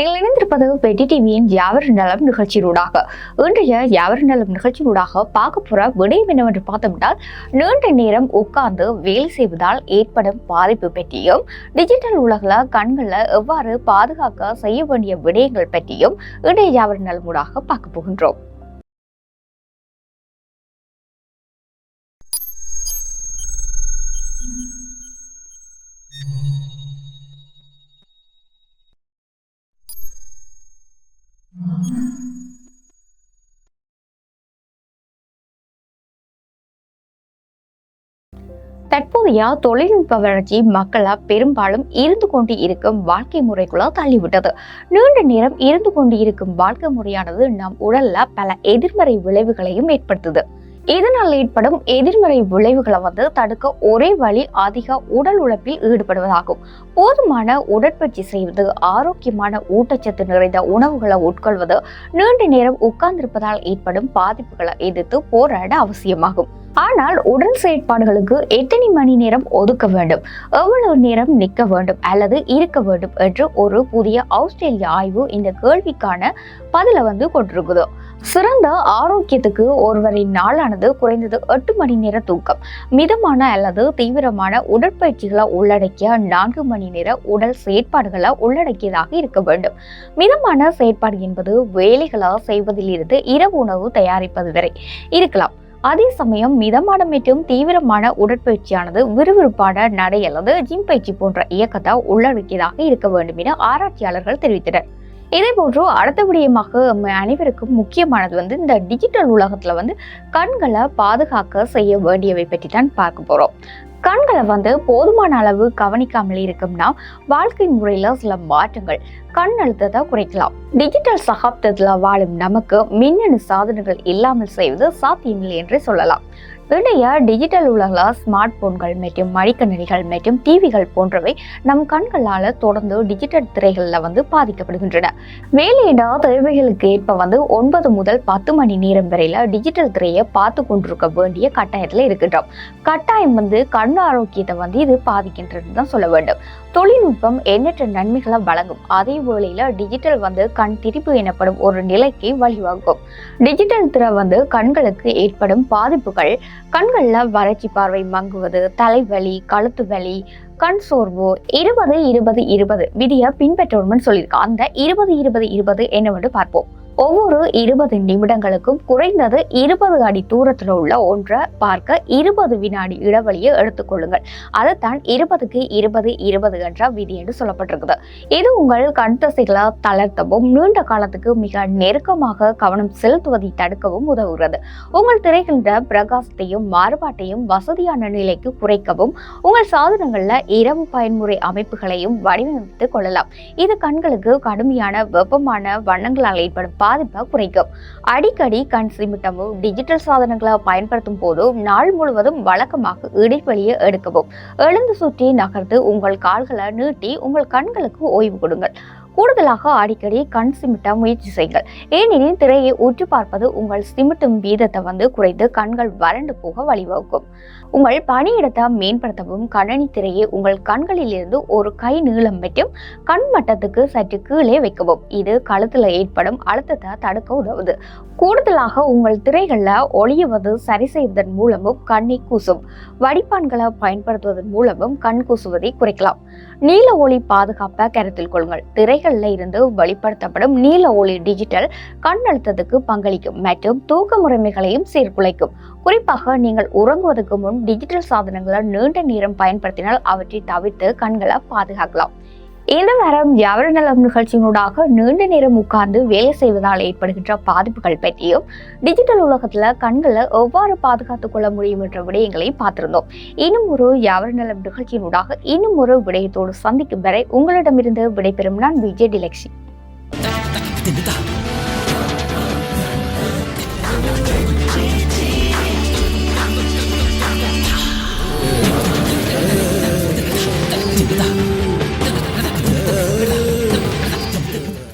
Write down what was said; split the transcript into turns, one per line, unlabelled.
நீங்கள் இணைந்திருப்பது வெட்டி டிவியின் யாவர் நலம் நிகழ்ச்சியூடாக இன்றைய யாவர் நலம் நிகழ்ச்சியூடாக பார்க்க போற விடயம் என்னவென்று பார்த்தோம்னால் நீண்ட நேரம் உட்கார்ந்து வேலை செய்வதால் ஏற்படும் பாதிப்பு பற்றியும் டிஜிட்டல் உலகில் கண்களை எவ்வாறு பாதுகாக்க செய்ய வேண்டிய விடயங்கள் பற்றியும் இன்றைய யாவர் நலமூடாக பார்க்க போகின்றோம். தற்போதைய தொழில்நுட்ப வளர்ச்சி மக்களை பெரும்பாலும் இருந்து கொண்டு இருக்கும் வாழ்க்கை முறைக்குள்ள தள்ளிவிட்டது. நீண்ட நேரம் இருந்து கொண்டு இருக்கும் வாழ்க்கை முறையானது நம் உடல்ல பல எதிர்மறை விளைவுகளையும் ஏற்படுத்துது. இதனால் ஏற்படும் எதிர்மறை விளைவுகளை வந்து தடுக்க ஒரே வழி அதிக உடல் உழைப்பில் ஈடுபடுவதாகும். போதுமான உடற்பயிற்சி செய்வது ஆரோக்கியமான ஊட்டச்சத்து நிறைந்த உணவுகளை உட்கொள்வது நீண்ட நேரம் உட்கார்ந்திருப்பதால் ஏற்படும் பாதிப்புகளை எதிர்த்து போராட அவசியமாகும். ஆனால் உடல் செயற்பாடுகளுக்கு எத்தனை மணி நேரம் ஒதுக்க வேண்டும்? எவ்வளவு நேரம் நிற்க வேண்டும் அல்லது இருக்க வேண்டும் என்று ஒரு புதிய ஆஸ்திரேலிய ஆய்வு இந்த கேள்விக்கான பதில வந்து கொண்டிருக்குது. சிறந்த ஆரோக்கியத்துக்கு ஒருவரின் நாளானது குறைந்தது எட்டு மணி நேர தூக்கம். மிதமான அல்லது தீவிரமான உடற்பயிற்சிகளை உள்ளடக்கிய நான்கு மணி நேர உடல் செயற்பாடுகளை உள்ளடக்கியதாக இருக்க வேண்டும். மிதமான செயற்பாடு என்பது வேலைகளை செய்வதிலிருந்து இரவு உணவு தயாரிப்பது வரை இருக்கலாம். அதே சமயம் மிதமான மற்றும் தீவிரமான உடற்பயிற்சியானது விறுவிறுப்பான நடை அல்லது ஜிம் பயிற்சி போன்ற இயக்கத்தை உள்ளடக்கியதாக இருக்க வேண்டும் என ஆராய்ச்சியாளர்கள் தெரிவித்தனர். இதே போன்று அடுத்தபடியமாக அனைவருக்கும் முக்கியமானது வந்து இந்த டிஜிட்டல் உலகத்தில் வந்து கண்களை பாதுகாக்க செய்ய வேண்டியவை பற்றி தான் பார்க்க போகிறோம் கண்களை வந்து போதுமான அளவு கவனிக்காமல் இருக்கும்னா வாழ்க்கை முறையில் சில மாற்றங்கள் கண் அழுத்தத்தை குறைக்கலாம். டிஜிட்டல் சகாப்தத்தில் வாழும் நமக்கு மின்னணு சாதனங்கள் இல்லாமல் செய்வது சாத்தியமில்லை என்று சொல்லலாம். இன்றைய டிஜிட்டல் உலகில் ஸ்மார்ட் போன்கள் மற்றும் மடிக்கணினிகள் மற்றும் டிவிகள் போன்றவை நம் கண்களால் தொடர்ந்து டிஜிட்டல் திரைகளில் வந்து பாதிக்கப்படுகின்றன. வேலையிட தேவைகளுக்கு ஏற்ப வந்து ஒன்பது முதல் பத்து மணி நேரம் வரையில டிஜிட்டல் திரையை பார்த்து கொண்டிருக்க வேண்டிய கட்டாயத்தில் இருக்கின்றோம். கட்டாயம் வந்து கண் ஆரோக்கியத்தை வந்து இது பாதிக்கின்றது தான் சொல்ல வேண்டும். தொழில்நுட்பம் எண்ணற்ற நன்மைகளை வழங்கும். அதே வேளையில் டிஜிட்டல் வந்து கண் திரிப்பு எனப்படும் ஒரு நிலைக்கு வழிவகுக்கும். டிஜிட்டல் திரை வந்து கண்களுக்கு ஏற்படும் பாதிப்புகள் கண்கள்ல வறட்சி பார்வை மங்குவது தலைவலி கழுத்து வலி கண் சோர்வு இருபது இருபது இருபது விதியை பின்பற்றணும்னு சொல்லியிருக்கோம் அந்த இருபது இருபது இருபது என்னவென்று பார்ப்போம். ஒவ்வொரு இருபது நிமிடங்களுக்கும் குறைந்தது இருபது அடி தூரத்தில் உள்ள ஒன்றை பார்க்க இருபது வினாடி இடைவெளியை எடுத்துக்கொள்ளுங்கள் அதுதான் இருபதுக்கு இருபது இருபது என்ற விதி என்று சொல்லப்பட்டிருக்குது. இது உங்கள் கண் தசைகளை தளர்த்தவும் நீண்ட காலத்துக்கு மிக நெருக்கமாக கவனம் செலுத்துவதை தடுக்கவும் உதவுகிறது. உங்கள் திரைகளின் பிரகாசத்தையும் மாறுபாட்டையும் வசதியான நிலைக்கு குறைக்கவும் உங்கள் சாதனங்களில் இரவு பயன்முறை அமைப்புகளையும் வடிவமைத்துக் கொள்ளலாம். இது கண்களுக்கு கடுமையான வெப்பமான வண்ணங்களால் ஏற்படும் பாதிப்பை குறைக்கும். அடிக்கடி கண் சிமிட்டமும் டிஜிட்டல் சாதனங்களை பயன்படுத்தும் போதும் நாள் முழுவதும் வழக்கமாக இடைவெளியை எடுக்கவும். எழுந்து சுற்றி நகர்ந்து உங்கள் கால்களை நீட்டி உங்கள் கண்களுக்கு ஓய்வு கொடுங்கள். கூடுதலாக அடிக்கடி கண் சிமிட்ட முயற்சி செய்யுங்கள். ஏனெனில் திரையை உற்று பார்ப்பது உங்கள் சிமிட்டும் வீதத்தை வந்து குறைந்து கண்கள் வறண்டு போக வழிவகுக்கும். உங்கள் பணியிடத்தை மேம்படுத்தவும் கணனி திரையை உங்கள் கண்களில் இருந்து ஒரு கை நீளம் மற்றும் கண் மட்டத்துக்கு சற்று கீழே வைக்கவும். இது கழுத்தில் ஏற்படும் அழுத்தத்தை தடுக்க உதவுது. கூடுதலாக உங்கள் திரைகளில் ஒளியுவது சரி செய்வதன் மூலமும் கண்ணை கூசும். வடிப்பான்களை பயன்படுத்துவதன் மூலமும் கண் கூசுவதை குறைக்கலாம். நீல ஒளி பாதுகாப்பை கருத்தில் கொள்ளுங்கள். திரை திரைகளில் இருந்து வெளிப்படுத்தப்படும் நீல ஒளி டிஜிட்டல் கண் அழுத்தத்துக்கு பங்களிக்கும் மற்றும் தூக்க முறைமைகளையும் சீர்குலைக்கும். குறிப்பாக நீங்கள் உறங்குவதற்கு முன் டிஜிட்டல் சாதனங்களை நீண்ட நேரம் பயன்படுத்தினால் அவற்றை தவிர்த்து கண்களை பாதுகாக்கலாம். இந்த வாரம் யாவர நலம் நிகழ்ச்சியினூடாக நீண்ட நேரம் உட்கார்ந்து வேலை செய்வதால் ஏற்படுகின்ற பாதிப்புகள் பற்றியும் டிஜிட்டல் உலகத்துல கண்களை எவ்வாறு பாதுகாத்துக் கொள்ள முடியும் என்ற விடயங்களை பார்த்திருந்தோம். இன்னும் ஒரு யாவர நலம் நிகழ்ச்சியினூடாக இன்னும் ஒரு விடயத்தோடு சந்திக்கும் வரை உங்களிடமிருந்து விடைபெறும் நான் விஜய் டிலக்ஷி.